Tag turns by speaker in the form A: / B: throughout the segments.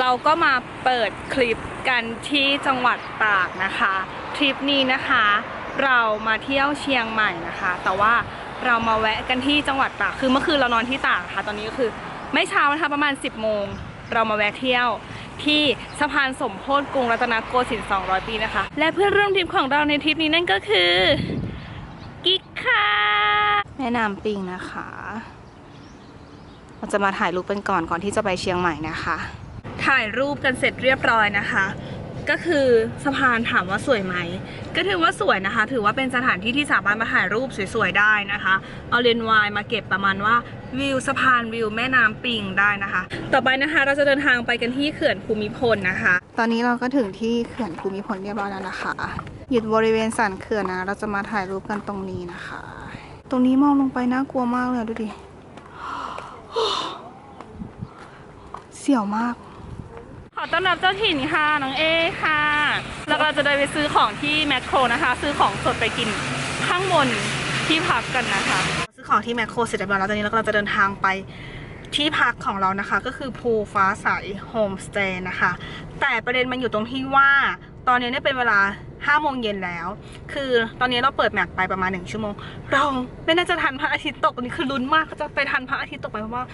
A: เราก็มาเปิดคลิปกันที่จังหวัดตากนะคะ ทริปนี้นะคะ เรามาเที่ยวเชียงใหม่นะคะ แต่ว่าเรามาแวะกันที่จังหวัดตาก คือเมื่อคืนเรานอนที่ตากค่ะ ตอนนี้ก็คือไม่เช้านะคะประมาณ 10 โมง เรามาแวะเที่ยวที่สะพานสมโพธิกรุงรัตนโกสินทร์ 200 ปีนะคะ และเพื่อนร่วมทริปของเราในทริปนี้นั่นก็คือกิ๊กค่ะแม่น้ำปิงนะคะ เราจะมาถ่ายรูปกันก่อนก่อนที่จะไปเชียงใหม่นะคะ ถ่ายรูปกันเสร็จเรียบร้อยนะคะ ก็คือสะพานถามว่าสวยไหม ก็ถือว่าสวยนะคะ ถือว่าเป็นสถานที่ที่สามารถมาถ่ายรูปสวยๆได้นะคะ เอาเลนส์วายมาเก็บประมาณว่าวิวสะพานวิวแม่น้ำปิงได้นะคะ ต่อไปนะคะเราจะเดินทางไปกันที่เขื่อนภูมิพลนะคะ ตอนนี้เราก็ถึงที่เขื่อนภูมิพลเรียบร้อยแล้วนะคะหยุดบริเวณสันเขื่อนนะ เราจะมาถ่ายรูปกันตรงนี้นะคะ ตรงนี้มองลงไปน่ากลัวมากเลยดูดิเสียวมาก อต้อนรับเจ้าถิ่นค่ะน้องเอค่ะ แล้วก็จะได้ไปซื้อของที่แมคโครนะคะ ซื้อของสดไปกินข้างบนที่พักกันนะคะ ซื้อของที่แมคโครเสร็จเรียบร้อยแล้วตอนนี้เราก็จะเดินทางไปที่พักของเรานะคะก็คือภูฟ้าใสโฮมสเตย์นะคะ แต่ประเด็นมันอยู่ตรงที่ว่า ตอนนี้เนี่ยเป็นเวลา5โมงเย็นแล้ว คือตอนนี้เราเปิดแมปไปประมาณ 1 ชั่วโมง เราไม่น่าจะทันพระอาทิตย์ตกอันนี้คือลุ้นมากจะไปทันพระอาทิตย์ตกไหมเพราะว่า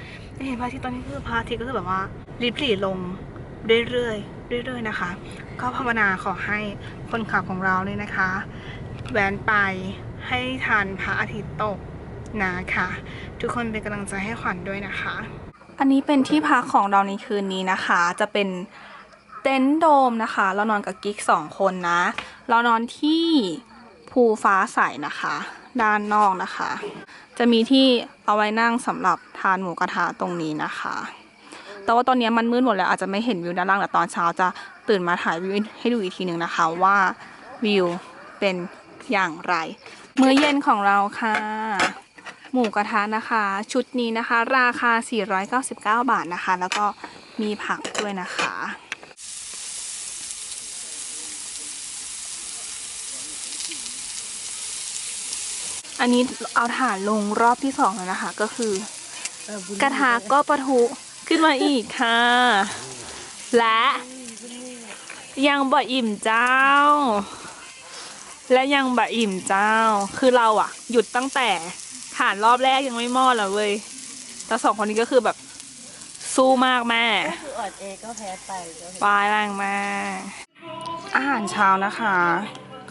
A: เห็นพระอาทิตย์ตอนนี้คือพระอาทิตย์ก็คือแบบว่าริบหรี่ลง เรื่อยๆเรื่อยๆนะคะ ก็ภาวนาขอให้คนขับของเราเนี่ยนะคะแวนไปให้ทันพระอาทิตย์ตกนะคะ ทุกคนเป็นกำลังใจให้ขวัญด้วยนะคะ อันนี้เป็นที่พักของเราในคืนนี้นะคะ จะเป็นเต็นท์โดมนะคะ เรานอนกับกิ๊กสองคนนะ เรานอนที่ภูฟ้าใสนะคะ ด้านนอกนะคะ จะมีที่เอาไว้นั่งสำหรับทานหมูกระทะตรงนี้นะคะ แต่ว่าตอนนี้มันมืดหมดแล้วอาจจะไม่เห็นวิวด้านล่างแต่ตอนเช้าจะตื่นมาถ่ายวิวให้ดูอีกทีหนึ่งนะคะว่าวิวเป็นอย่างไร มื้อเย็นของเราค่ะ หมูกระทะนะคะ ชุดนี้นะคะ ราคา 499 บาทนะคะ แล้วก็มีผักด้วยนะคะอันนี้เอาถ่านลงรอบที่สองแล้วนะคะ ก็คือกระทะก็ปะทุ ขึ้นมาอีกค่ะ และยังบะอิ่มเจ้า และยังบะอิ่มเจ้า คือเราอะหยุดตั้งแต่ฐานรอบแรกยังไม่มอดเลยเว้ยแต่สองคนนี้ก็คือแบบสู้มากแม่
B: คืออ่อนเอก็แพ้ไปก็แพ้
A: ปลายแรงมากอาหารเช้านะคะ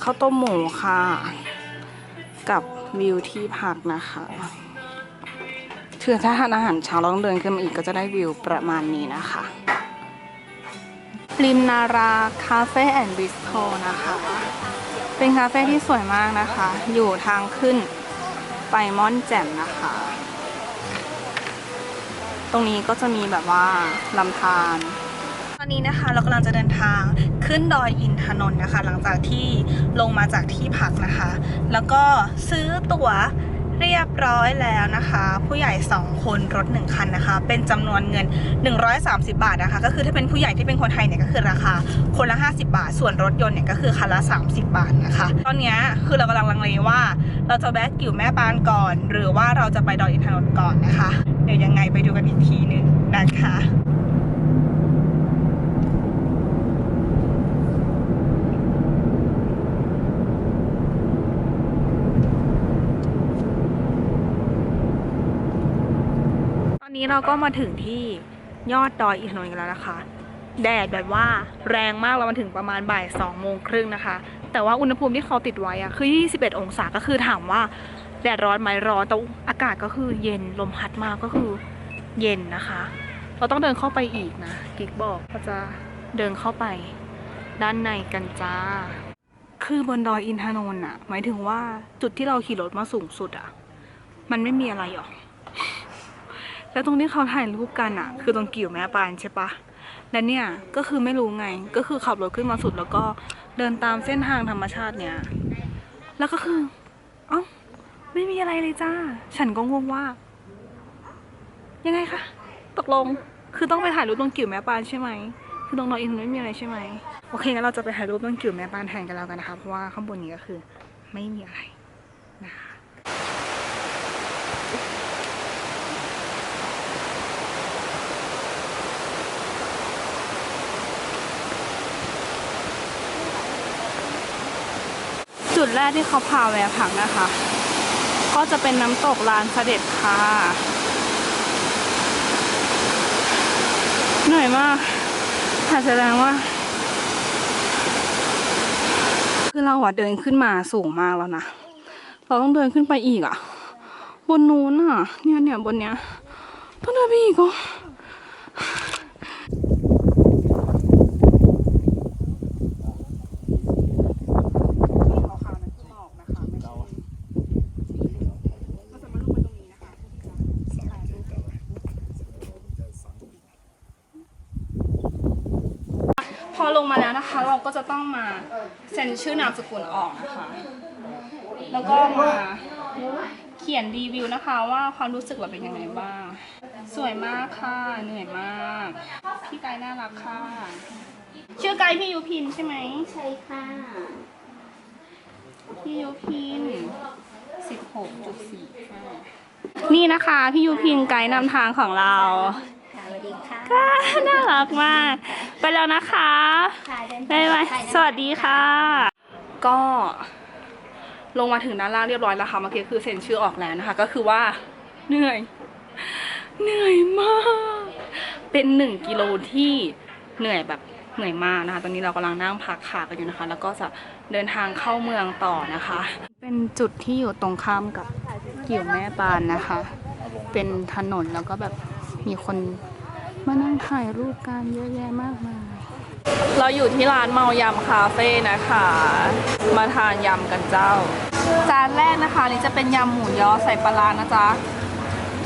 A: ข้าวต้มหมูค่ะ กับวิวที่พักนะคะ ถือถ้าทานอาหารเช้าเราต้องเดินขึ้นมาอีกก็จะได้วิวประมาณนี้นะคะริมนาราคาเฟ่แอนด์บิสโทนะคะ เป็นคาเฟ่ที่สวยมากนะคะ อยู่ทางขึ้นไปม่อนแจ่มนะคะ ตรงนี้ก็จะมีแบบว่าลำธารตอนนี้นะคะเรากำลังจะเดินทางขึ้นดอยอินทนนท์นะคะ หลังจากที่ลงมาจากที่พักนะคะ แล้วก็ซื้อตั๋ว เรียบร้อยแล้วนะคะ ผู้ใหญ่ 2 คนรถ 1 คันนะคะ เป็นจำนวนเงิน 130 บาทนะคะ ก็คือถ้าเป็นผู้ใหญ่ที่เป็นคนไทยเนี่ยก็คือราคาคนละ 50 บาท ส่วนรถยนต์เนี่ยก็คือคันละ 30 บาทนะคะ ตอนนี้คือเรากำลังลังเลว่า เราจะแวะกิ่วแม่ปานก่อน หรือว่าเราจะไปดอยอินทนนท์ก่อนนะคะ เดี๋ยวยังไงไปดูกันอีกทีหนึ่งนะคะ นี้เราก็มาถึงที่ยอดดอยอินทนนท์กันแล้วนะคะ แดดแบบว่าแรงมากเรามาถึงประมาณบ่ายสองโมงครึ่งนะคะ แต่ว่าอุณหภูมิที่เขาติดไว้อะคือ 21 องศาก็คือถามว่าแดดร้อนไหมร้อนแต่อากาศก็คือเย็นลมพัดมากก็คือเย็นนะคะ เราต้องเดินเข้าไปอีกนะกิ๊กบอกก็จะเดินเข้าไป ด้านในกันจ้า คือบนดอยอินทนนท์อะหมายถึงว่าจุดที่เราขี่รถมาสูงสุดอะมันไม่มีอะไรหรอก แล้วตรงที่เขาถ่ายรูปกันอะคือตรงกิ่วแม่ปานใช่ปะแล้วเนี่ยก็คือไม่รู้ไงก็คือขับรถขึ้นมาสุดแล้วก็เดินตามเส้นทางธรรมชาติเนี่ย แล้วก็คือเอ้าไม่มีอะไรเลยจ้า ฉันก็งงว่า ยังไงคะตกลงคือต้องไปถ่ายรูปตรงกิ่วแม่ปานใช่ไหมคือตรงนอยอินไม่มีอะไรใช่ไหมโอเคงั้นเราจะไปถ่ายรูปตรงกิ่วแม่ปานแทนกันแล้วกันนะคะเพราะว่าข้างบนนี้ก็คือ ไม่มีอะไรนะคะ ดแรกที่เขาพาแวะพักนะคะ ก็จะเป็นน้ำตกลานเสด็จค่ะ เหนื่อยมากแต่แสดงว่า คือเราอะเดินขึ้นมาสูงมากแล้วนะ เราต้องเดินขึ้นไปอีกอะบนนู้นอะเนี่ยเนี่ยบนเนี้ยต้องเดินไปอีกเหรอพ อลงมาแล้วนะคะ เราก็จะต้องมาเซ็นชื่อนามสกุลออกนะคะ แล้วก็มาเขียนรีวิวนะคะว่าความรู้สึกเราเป็นยังไงบ้าง สวยมากค่ะ เหนื่อยมาก พี่ไกด์น่ารักค่ะ ชื่อไกด์พี่ยูพินใช่ไหม
B: ใช่ค่ะ
A: พี่ยูพินสิบหกจุดสี่นี่นะคะพี่ยูพินไกด์นำทางของเรา
B: ค่ะสวัสดีค่ะ
A: ค่ะน่ารักมาก ไปแล้วนะคะ
B: ค่ะเดิน
A: บ๊ายบาย
B: ไป
A: สวัสดีค่ะ ก็ลงมาถึงด้านล่างเรียบร้อยแล้วค่ะเมื่อกี้คือเซ็นชื่อออกแล้วนะคะ ก็คือว่าเหนื่อย เหนื่อยมาก เป็นหนึ่งกิโลที่เหนื่อยแบบเหนื่อยมากนะคะ ตอนนี้เรากำลังนั่งพักขากันอยู่นะคะ แล้วก็จะเดินทางเข้าเมืองต่อนะคะ เป็นจุดที่อยู่ตรงข้ามกับกิ่วแม่ปานนะคะ เป็นถนนแล้วก็แบบมีคน มานั่งถ่ายรูปกันเยอะแยะมากมาย เราอยู่ที่ร้านเมายำคาเฟ่นะคะ มาทานยำกันเจ้า จานแรกนะคะนี่จะเป็นยำหมูยอใส่ปลาร้านะจ๊ะ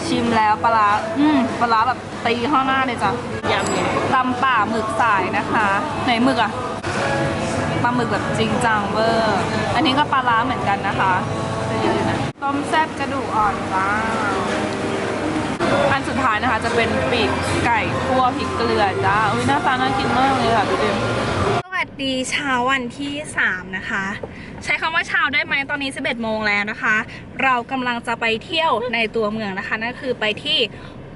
A: ชิมแล้วปลาร้าอืมปลาร้าแบบตีข้างหน้าเลยจ้ะยำเนี่ยตำป่าหมึกสายนะคะ ไหนหมึกอะปลาหมึกแบบจริงจังเวอร์ อันนี้ก็ปลาร้าเหมือนกันนะคะจะเยอะอยู่นะ ต้มแซ่บกระดูกอ่อนจ้า อันสุดท้ายนะคะจะเป็นปีกไก่คั่วพริกเกลือจ้าอุ้ยหน้าตาน่ากินมากเลยค่ะดูดิสวัสดีเช้าวันที่ 3 นะคะ ใช้คำว่าเช้าได้ไหมตอนนี้ 11 โมงแล้วนะคะ เรากำลังจะไปเที่ยวในตัวเมืองนะคะนั่นคือไปที่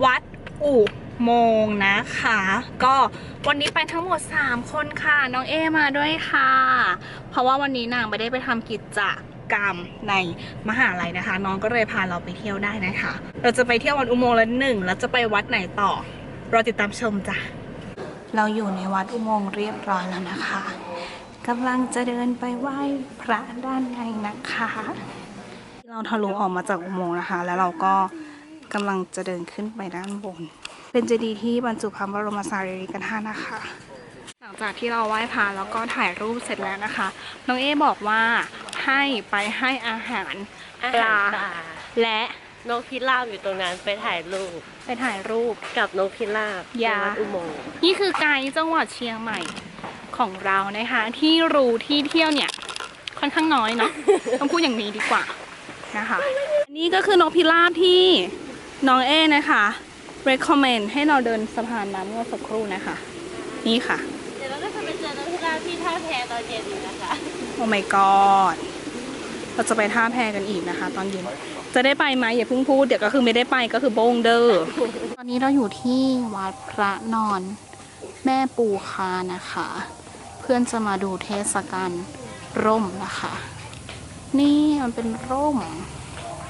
A: วัดอุโมงนะคะ ก็วันนี้ไปทั้งหมด 3 คนค่ะ น้องเอมาด้วยค่ะ เพราะว่าวันนี้นางไม่ได้ไปทำกิจจะ กรรมในมหาลัยนะคะ น้องก็เลยพาเราไปเที่ยวได้นะคะ เราจะไปเที่ยววัดอุโมงค์ละหนึ่งแล้วจะไปวัดไหนต่อรอติดตามชมจ้ะเราอยู่ในวัดอุโมงค์เรียบร้อยแล้วนะคะกำลังจะเดินไปไหว้พระด้านในนะคะ เราทะลุออกมาจากอุโมงค์นะคะ แล้วเราก็กำลังจะเดินขึ้นไปด้านบน เป็นเจดีย์ที่บรรจุพระบรมสารีริกธาตุนะคะ หลังจากที่เราไหว้พระแล้วก็ถ่ายรูปเสร็จแล้วนะคะ น้องเอบอกว่า ให้ไปให้อาหาร
B: อา
A: ป
B: หา
A: ลาร
B: ป่า
A: และ
B: นกพิราบอยู่ตรงนั้นไปถ่ายรูป
A: ไปถ่ายรูป
B: กับนกพิราบ
A: อย่า
B: ในวัดอุโมงค์
A: นี่คือไกด์จังหวัดเชียงใหม่ของเรานะคะ ที่รู้ที่เที่ยวเนี่ยค่อนข้างน้อยเนาะ ต้องพูดอย่างนี้ดีกว่านะคะอันนี่ก็คือนกพิราบที่น้องเอ้นะคะ recommend ให้เราเดินสะพานน้ำเมื่อสักครู่นะคะ นี่ค่ะ
B: เดี๋ยวเราก็จะไปเจอนกพิราบที่ท่าแพตอนเย็นอยู่นะคะ
A: โอ้ my god เราจะไปท่าแพกันอีกนะคะ ตอนเย็นจะได้ไปไหมอย่าเพิ่งพูดเดี๋ยวก็คือไม่ได้ไปก็คือโบงเดอร์ตอนนี้เราอยู่ที่วัดพระนอน แม่ปูคานะคะ เพื่อนจะมาดูเทศกาลร่มนะคะ นี่มันเป็นร่ม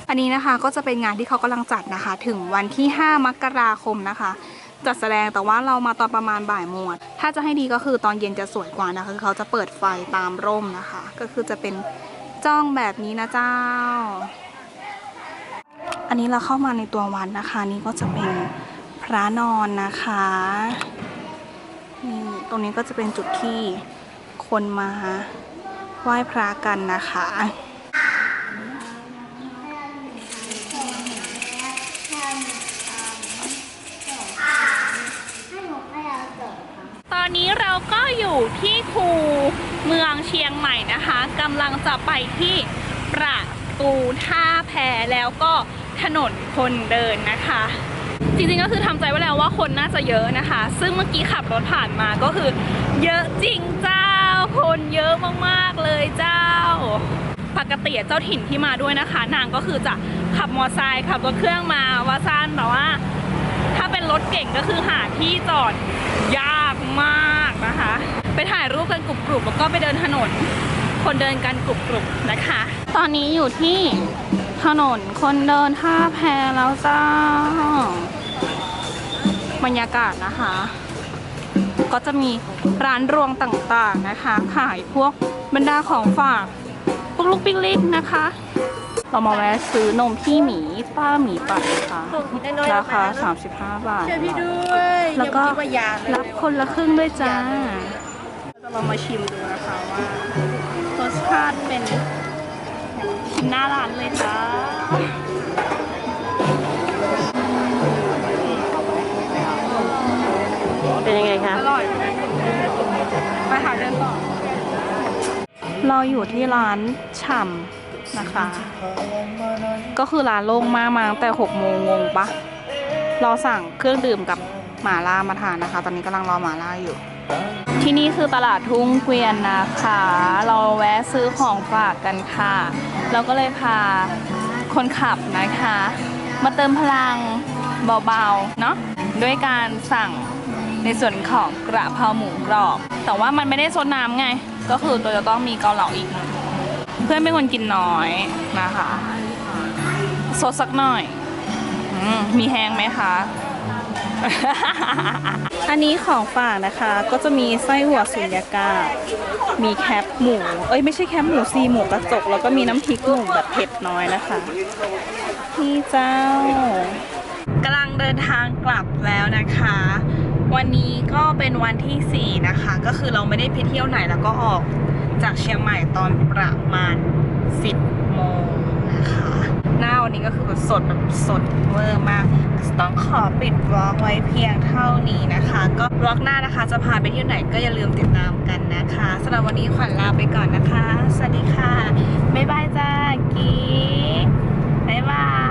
A: อันนี้นะคะก็จะเป็นงานที่เขากำลังจัดนะคะ ถึงวันที่ 5 มกราคมนะคะจัดแสดงแต่ว่าเรามาตอนประมาณบ่ายโมงถ้าจะให้ดีก็คือตอนเย็นจะสวยกว่านะคะคือเขาจะเปิดไฟตามร่มนะคะ ก็คือจะเป็น จ้องแบบนี้นะเจ้า อันนี้เราเข้ามาในตัววัดนะคะ นี่ก็จะเป็นพระนอนนะคะนี่ตรงนี้ก็จะเป็นจุดที่คนมาไหว้พระกันนะคะตอนนี้เราก็อยู่ที่ครู เมืองเชียงใหม่นะคะกำลังจะไปที่ประตูท่าแพแล้วก็ถนนคนเดินนะคะ จริงๆก็คือทำใจไว้แล้วว่าคนน่าจะเยอะนะคะ ซึ่งเมื่อกี้ขับรถผ่านมาก็คือ เยอะจริงเจ้า คนเยอะมากๆเลยเจ้า ปกติเจ้าถิ่นที่มาด้วยนะคะ นางก็คือจะขับมอเตอร์ไซค์ขับรถเครื่องมาว่าซ่านแต่ว่า ถ้าเป็นรถเก่งก็คือหาที่จอดยากมากนะคะ ไปถ่ายรูปกันกรุบๆแล้วก็ไปเดินถนน คนเดินกันกรุบๆนะคะ ตอนนี้อยู่ที่ถนนคนเดินท่าแพแล้วจ้าบรรยากาศนะคะ ก็จะมีร้านรวงต่างๆนะคะ ขายพวกบรรดาของฝากพวกลูกปิ๊กลิกนะคะ เรามาแวะซื้อนมพี่หมีป้าหมีปั่นนะคะราคา 35 บาท
B: ช่วยพี่ด้วย
A: แล้วก็
B: อย่าคิดว่ายางเลย
A: รับคนละครึ่งด้วยจ้า จะลองมาชิมดูนะคะว่ารสชาติเป็นชิมหน้าร้านเลยจ้า
B: เป็นยังไงคะ
A: อร่อย ไปหาเดินต่อ เราอยู่ที่ร้านฉ่ำนะคะ ก็คือร้านโล่งมากมาตั้งแต่6โมงงงปะเราสั่งเครื่องดื่มกับหมาล่ามาทานนะคะ ตอนนี้กำลังรอหมาล่าอยู่ ที่นี่คือตลาดทุ่งเกวียนนะคะ เราแวะซื้อของฝากกันค่ะ เราก็เลยพาคนขับนะคะ มาเติมพลังเบาๆ เนาะด้วยการสั่งในส่วนของกระเพราหมูกรอบ แต่ว่ามันไม่ได้ซดน้ำไง ก็คือตัวจะต้องมีเกาเหลาอีก เพื่อนเป็นคนกินน้อยนะคะซดสักหน่อยอมมีแห้งไหมคะ อันนี้ของฝากนะคะ ก็จะมีไส้หัวสุญญากาศมีแคปหมู เอ้ยไม่ใช่แคปหมูซีหมูกระจก แล้วก็มีน้ำพริกหนุ่มแบบเผ็ดน้อยนะคะนี่เจ้ากำลังเดินทางกลับแล้วนะคะ วันนี้ก็เป็นวันที่ 4 นะคะ ก็คือเราไม่ได้ไปเที่ยวไหนแล้วก็ออกจากเชียงใหม่ตอนประมาณ 10โมง หน้าวันนี้ก็คือแบบสดแบบสดเวอร์มาก ต้องขอปิดบล็อกไว้เพียงเท่านี้นะคะ ก็บล็อกหน้านะคะจะพาไปที่ไหนก็อย่าลืมติดตามกันนะคะสำหรับวันนี้ขวัญลาไปก่อนนะคะ สวัสดีค่ะ บ๊ายบายจ้ากีบ๊ายบาย